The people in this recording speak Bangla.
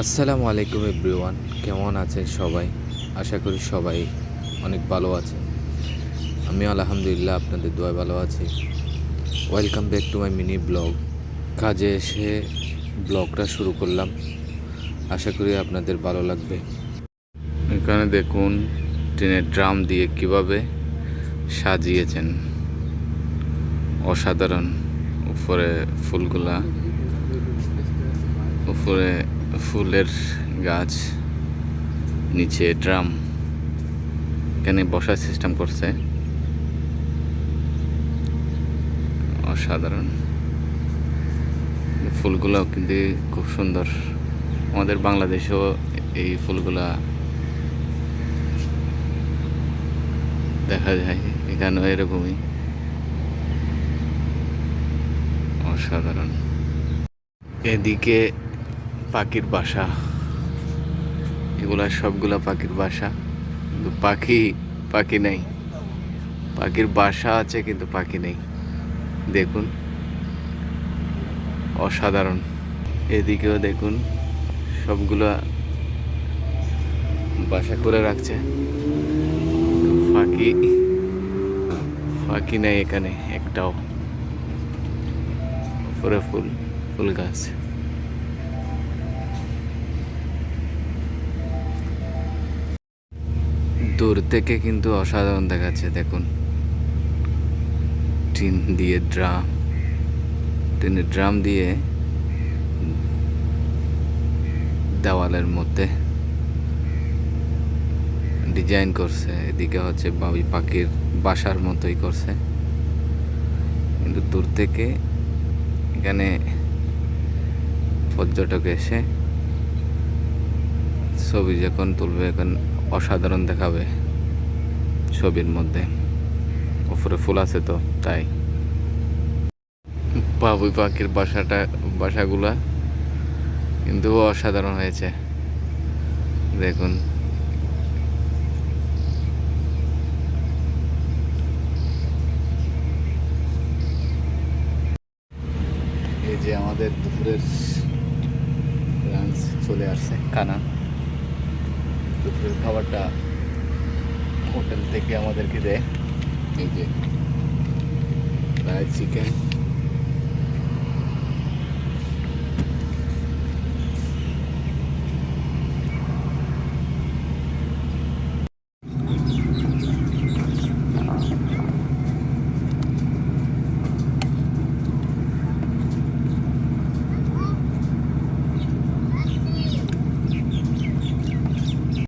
আসসালামু আলাইকুম এভরিওয়ান, কেমন আছেন সবাই? আশা করি সবাই অনেক ভালো আছে আমি আলহামদুলিল্লাহ আপনাদের দোয়া ভালো আছি। Welcome back to my mini blog কাজে এসে ব্লগটা শুরু করলাম। আশা করি আপনাদের ভালো লাগবে। এখানে দেখুন ট্রেনের ড্রাম দিয়ে কীভাবে সাজিয়েছেন। অসাধারণ। উপরে ফুলগুলা, উপরে ফুলের গাছ, নিচে ড্রাম, এখানে বসার সিস্টেম করছে। অসাধারণ। ফুলগুলো কিন্তু খুব সুন্দর। আমাদের বাংলাদেশেও এই ফুলগুলা দেখা যায়, এখানেও এরকমই। অসাধারণ। এদিকে পাখির বাসা। এগুলা সবগুলা পাখির বাসা। কিন্তু পাখি পাখি নেই। পাখির বাসা আছে, কিন্তু পাখি নেই। দেখুন। অসাধারণ। এদিকেও দেখুন, সবগুলা বাসা করে রাখছে। পাখি পাখি নেই এখানে, একটাও। ফুল ফুল গাছ। দূর থেকে কিন্তু অসাধারণ দেখাচ্ছে, দেখুন। টিন দিয়ে ড্রাম। টিনের ড্রাম দিয়ে দেওয়ালের মধ্যে ডিজাইন করছে। এদিকে হচ্ছে বাবি পাখির বাসার মতোই করছে। কিন্তু দূর থেকে এখানে পর্যটক এসে ছবি যখন তুলবে, এখন অসাধারণ দেখাবে ছবির মধ্যে। উপরে ফুল আছে তো, তাই। বাবুই পাখির বাসাটা, বাসাগুলা কিন্তু অসাধারণ হয়েছে। দেখুন। এই যে আমাদের দুপুরের লাঞ্চ চলে আসছে। দুপুরের খাবারটা হোটেল থেকে আমাদেরকে দেয়। এই যে চিকেন